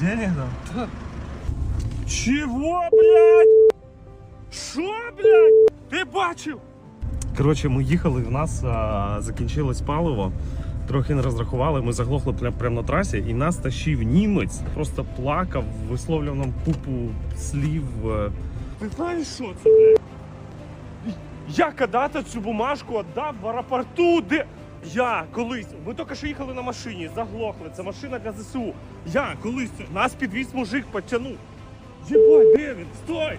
Денег дам? Чего, блядь? Що, блядь? Ти бачив? Коротше, ми їхали, в нас а, закінчилось паливо. Трохи не розрахували, ми заглохли прямо прям на трасі, і нас тащив німець, просто плакав, висловлював нам купу слів. е. Ти знаєш, що це, блядь? Я когда-то цю бумажку віддав в аеропорту, де. Я колись, ми тільки що їхали на машині, заглохли. Це машина для ЗСУ. Я колись нас підвіз мужик, потягнув. Єбать, де він? Стой!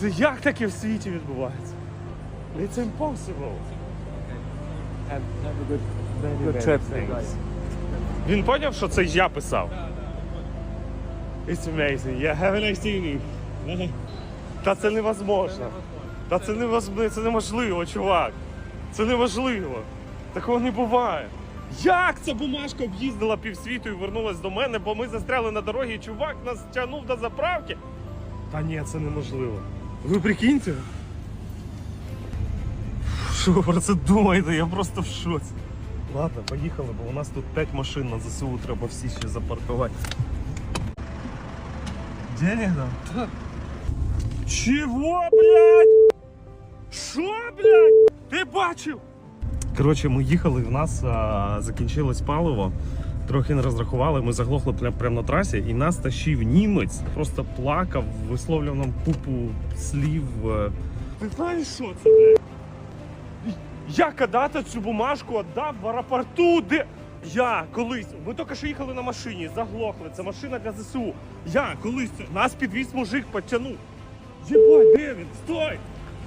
Це як таке в світі відбувається? It's impossible. Have, good, good trip. Він поняв, що це я писав. It's amazing. Yeah, have a nice evening. Та це невозможно. Та це невозможно, це неможливо, чувак. Це неможливо. Такого не буває. Як ця бумажка об'їздила півсвіту і вернулась до мене, бо ми застряли на дорогі, і чувак нас тягнув до заправки? Та ні, це неможливо. Ви прикиньте? Що ви про це думаєте? Я просто в шоці. Ладно, поїхали, бо у нас тут 5 машин на ЗСУ треба всі ще запаркувати. Денег дам? Чего, блядь? Що, блядь? Ти бачив? Коротше, ми їхали, в нас а, закінчилось паливо. Трохи не розрахували, ми заглохли прямо на трасі, і нас тащив німець, просто плакав, висловлював нам купу слів. е. Ти знаєш, що це, блядь? Я когда-то цю бумажку віддав в аеропорту, де. Я колись, ми тільки що їхали на машині, заглохли. Це машина для ЗСУ. Я колись нас підвіз мужик, потягнув. Єбать, де він? Стой!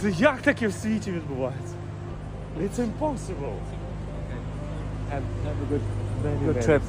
Це як таке в світі відбувається? It's impossible. Have, have a good, good trip.